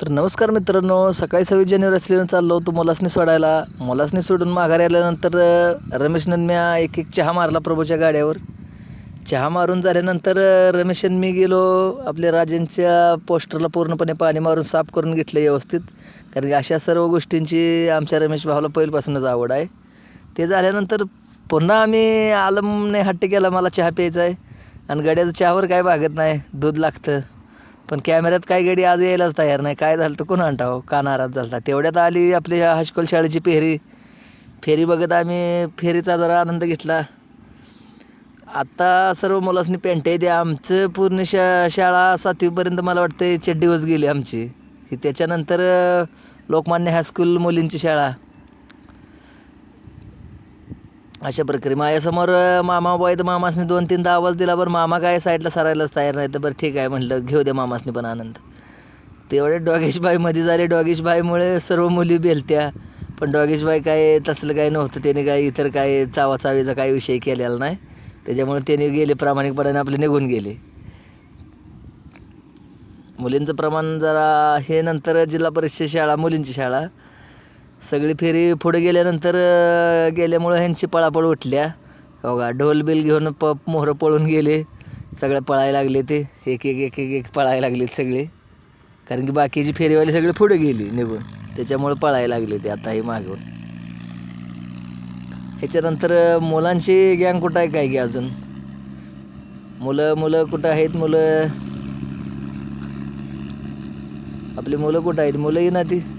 तर नमस्कार मित्रांनो सकाळी सव्वीस जानेवारी असल्यानं चाललो होतो मोलासनी सोडायला. मोलासनी सोडून माघारी आल्यानंतर रमेशनं मी एक एक चहा मारला प्रभूच्या गाड्यावर. चहा मारून झाल्यानंतर रमेशन मी गेलो आपल्या राजांच्या पोस्टरला पूर्णपणे पाणी मारून साफ करून घेतलं व्यवस्थित. कारण की अशा सर्व गोष्टींची आमच्या रमेश भावाला पहिल्यापासूनच आवड आहे. ते झाल्यानंतर पुन्हा आम्ही आलमने हट्ट केला मला चहा प्यायचा आहे आणि गड्याचं चहावर काय भागत नाही दूध लागतं. पण कॅमेऱ्यात काय गडी आज यायलाच तयार नाही. काय झालं तर कोण आणटाव हो? का नाराज झाला तेवढ्यात आली आपली हायस्कूल शाळेची फेरी. फेरी बघत आम्ही फेरीचा जरा आनंद घेतला. आत्ता सर्व मुलासनी पेंटही द्या आमचं पूर्ण शा शाळा सातवीपर्यंत मला वाटतं चड्डीवच गेली आमची. की त्याच्यानंतर लोकमान्य हायस्कूल मुलींची शाळा. अशा प्रकारे. माझ्यासमोर मामा तर मामासनी दोन तीनदा आवाज दिला. बरं मामा काय साईडला सरायलाच तयार नाही तर बरं ठीक आहे. म्हटलं घेऊ दे मामासनी पण आनंद. तेवढे डॉगेशबाईमध्ये झाले. डॉगेशबाईमुळे सर्व मुली बेलत्या. पण डॉगेशबाई काय तसलं काही नव्हतं. त्याने काय इतर काय चावाचावीचा काही विषय केलेला नाही. त्याच्यामुळे त्याने गेले प्रामाणिकपणाने आपले निघून गेले. मुलींचं प्रमाण जरा हे नंतर जिल्हा परिषद शाळा मुलींची शाळा. सगळी फेरी पुढे गेल्यानंतर गेल्यामुळं ह्यांची पळापळ उठल्या. हो बघा ढोल बिल घेऊन प मोहरं पळून गेले. सगळे पळायला लागले ते. एक एक एक एक एक पळायला लागलेत सगळे. कारण की बाकीची फेरीवाली सगळे पुढे गेली निघून. त्याच्यामुळे पळायला लागले ते आता हे मागून. याच्यानंतर मुलांची गँग कुठं आहे काय की अजून? मुलं मुलं कुठं आहेत? मुलं? आपली मुलं कुठं आहेत? मुलं ना ती?